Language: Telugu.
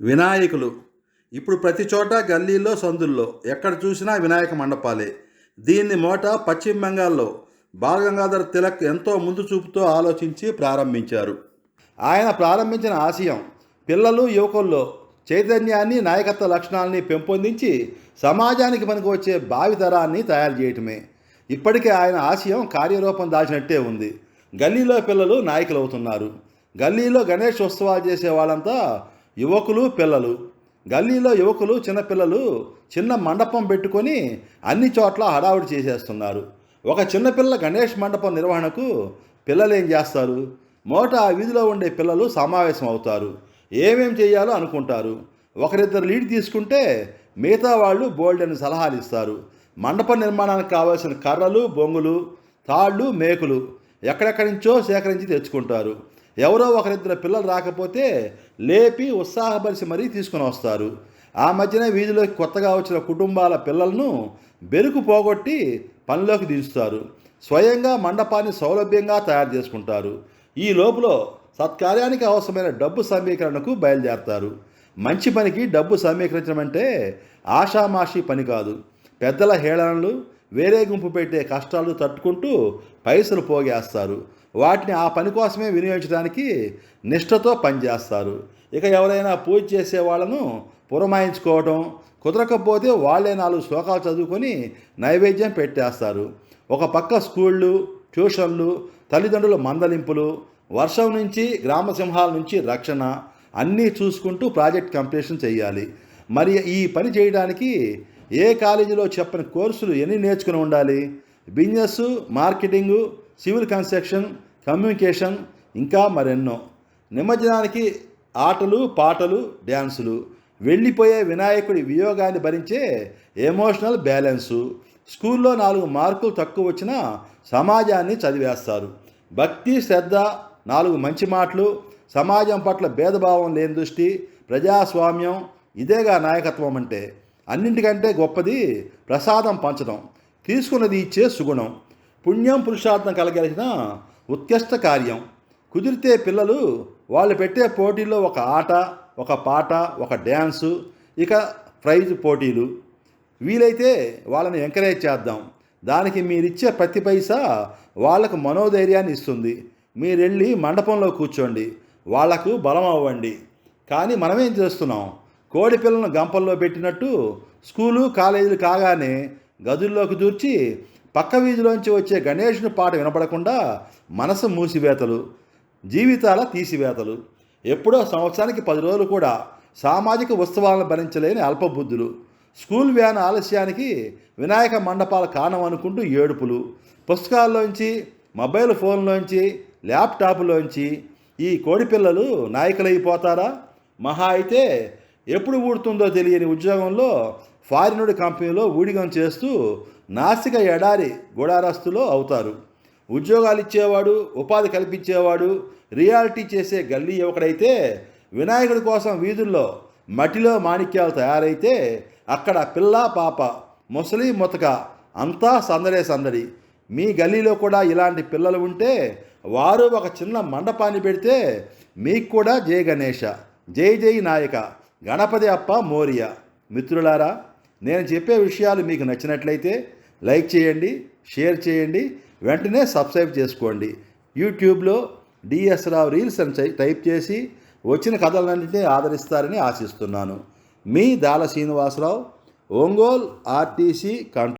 వినాయకులు. ఇప్పుడు ప్రతి చోట గల్లీల్లో సందుల్లో ఎక్కడ చూసినా వినాయక మండపాలే. దీన్ని మోట పశ్చిమ బెంగాల్లో బాలగంగాధర్ తిలక్ ఎంతో ముందు చూపుతో ఆలోచించి ప్రారంభించారు. ఆయన ప్రారంభించిన ఆశయం పిల్లలు యువకుల్లో చైతన్యాన్ని నాయకత్వ లక్షణాలని పెంపొందించి సమాజానికి పనికి వచ్చే భావితరాన్ని తయారు చేయటమే. ఇప్పటికే ఆయన ఆశయం కార్యరూపం దాచినట్టే ఉంది. గల్లీలో పిల్లలు నాయకులు అవుతున్నారు గల్లీలో గణేష్ ఉత్సవాలు చేసే వాళ్ళంతా యువకులు పిల్లలు. గల్లీలో యువకులు చిన్నపిల్లలు చిన్న మండపం పెట్టుకొని అన్ని చోట్ల హడావుడి చేసేస్తున్నారు. ఒక చిన్నపిల్ల గణేష్ మండపం నిర్వహణకు పిల్లలు ఏం చేస్తారు? మోట ఆ వీధిలో ఉండే పిల్లలు సమావేశం అవుతారు ఏమేం చేయాలో అనుకుంటారు? ఒకరిద్దరు లీడ్ తీసుకుంటే మిగతా వాళ్ళు బోల్డ్ అని సలహాలు ఇస్తారు. మండప నిర్మాణానికి కావాల్సిన కర్రలు బొంగులు తాళ్ళు మేకులు ఎక్కడెక్కడి నుంచో సేకరించి తెచ్చుకుంటారు. ఎవరో ఒకరిద్దరు పిల్లలు రాకపోతే లేపి ఉత్సాహపరిచి మరీ తీసుకుని వస్తారు. ఆ మధ్యన వీధిలోకి కొత్తగా వచ్చిన కుటుంబాల పిల్లలను బెరుకు పోగొట్టి పనిలోకి దించుతారు. స్వయంగా మండపాన్ని సౌలభ్యంగా తయారు చేసుకుంటారు. ఈ లోపల సత్కార్యానికి అవసరమైన డబ్బు సమీకరణకు బయలుదేరతారు. మంచి పనికి డబ్బు సమీకరించడం అంటే ఆషామాషి పని కాదు. పెద్దల హేళనలు వేరే గుంపు పెట్టే కష్టాలు తట్టుకుంటూ పైసలు పోగేస్తారు. వాటిని ఆ పని కోసమే వినియోగించడానికి నిష్ఠతో పనిచేస్తారు. ఇక ఎవరైనా పూజ చేసే వాళ్ళను పురమాయించుకోవటం కుదరకపోతే వాళ్ళే నాలుగు శ్లోకాలు చదువుకొని నైవేద్యం పెట్టేస్తారు. ఒక పక్క స్కూళ్ళు ట్యూషన్లు తల్లిదండ్రుల మందలింపులు వర్షం నుంచి గ్రామసింహాల నుంచి రక్షణ అన్నీ చూసుకుంటూ ప్రాజెక్ట్ కంప్లీషన్ చేయాలి. మరి ఈ పని చేయడానికి ఏ కాలేజీలో చెప్పని కోర్సులు ఎన్ని నేర్చుకుని ఉండాలి? Business marketing civil construction communication ఇంకా మరెన్నో. నిమజ్జనానికి ఆటలు పాటలు డ్యాన్సులు. వెళ్ళిపోయే వినాయకుడి వియోగాన్ని భరించే ఎమోషనల్ బ్యాలెన్సు. స్కూల్లో నాలుగు మార్కులు తక్కువ వచ్చినా సమాజాన్ని చదివేస్తారు. భక్తి శ్రద్ధ నాలుగు మంచి మాటలు. సమాజం పట్ల భేదభావం లేని దృష్టి ప్రజాస్వామ్యం ఇదేగా నాయకత్వం అంటే అన్నింటికంటే గొప్పది ప్రసాదం పంచడం. తీసుకున్నది ఇచ్చే సుగుణం. పుణ్యం పురుషార్థం కలగలిసిన ఉత్కృష్ట కార్యం. కుదిరితే పిల్లలు వాళ్ళు పెట్టే పోటీల్లో ఒక ఆట ఒక పాట ఒక డ్యాన్సు ఇక ప్రైజ్ పోటీలు. వీలైతే వాళ్ళని ఎంకరేజ్ చేద్దాం. దానికి మీరిచ్చే ప్రతి పైసా వాళ్ళకు మనోధైర్యాన్ని ఇస్తుంది. మీరెళ్ళి మండపంలో కూర్చోండి. వాళ్ళకు బలం అవ్వండి కానీ మనమేం చేస్తున్నాం? కోడి పిల్లలను గంపల్లో పెట్టినట్టు స్కూలు కాలేజీలు కాగానే గదుల్లోకి దూర్చి పక్క వీధిలోంచి వచ్చే గణేషుని పాట వినపడకుండా మనసు మూసివేతలు జీవితాల తీసివేతలు. ఎప్పుడో సంవత్సరానికి పది రోజులు కూడా సామాజిక ఉత్సవాలను భరించలేని అల్పబుద్ధులు. స్కూల్ వ్యాన్ ఆలస్యానికి వినాయక మండపాల కారణం అనుకుంటూ ఏడుపులు. పుస్తకాల్లోంచి మొబైల్ ఫోన్లోంచి ల్యాప్టాప్లోంచి ఈ కోడిపిల్లలు నాయకులైపోతారా? మహా అయితే ఎప్పుడు ఊడుతుందో తెలియని ఉద్యోగంలో ఫారినుడి కంపెనీలో ఊడిగం చేస్తూ నాసిక ఎడారి గుడారస్తులో అవుతారు. ఉద్యోగాలు ఇచ్చేవాడు ఉపాధి కల్పించేవాడు రియాలిటీ చేసే గల్లీ యువకుడైతే వినాయకుడి కోసం వీధుల్లో మట్టిలో మాణిక్యాలు తయారైతే అక్కడ పిల్ల పాప ముసలి ముతక అంతా సందడే సందడి. మీ గల్లీలో కూడా ఇలాంటి పిల్లలు ఉంటే వారు ఒక చిన్న మండపాన్ని పెడితే మీకు కూడా జై గణేష జై జై నాయక గణపతి అప్ప మోరియ. మిత్రులారా నేను చెప్పే విషయాలు మీకు నచ్చినట్లయితే లైక్ చేయండి షేర్ చేయండి వెంటనే సబ్స్క్రైబ్ చేసుకోండి. యూట్యూబ్లో డిఎస్ రావు రీల్స్ అని టైప్ చేసి వచ్చిన కథలన్నింటినీ ఆదరిస్తారని ఆశిస్తున్నాను. మీ దాల శ్రీనివాసరావు ఒంగోల్ ఆర్టీసీ కంట్రోల్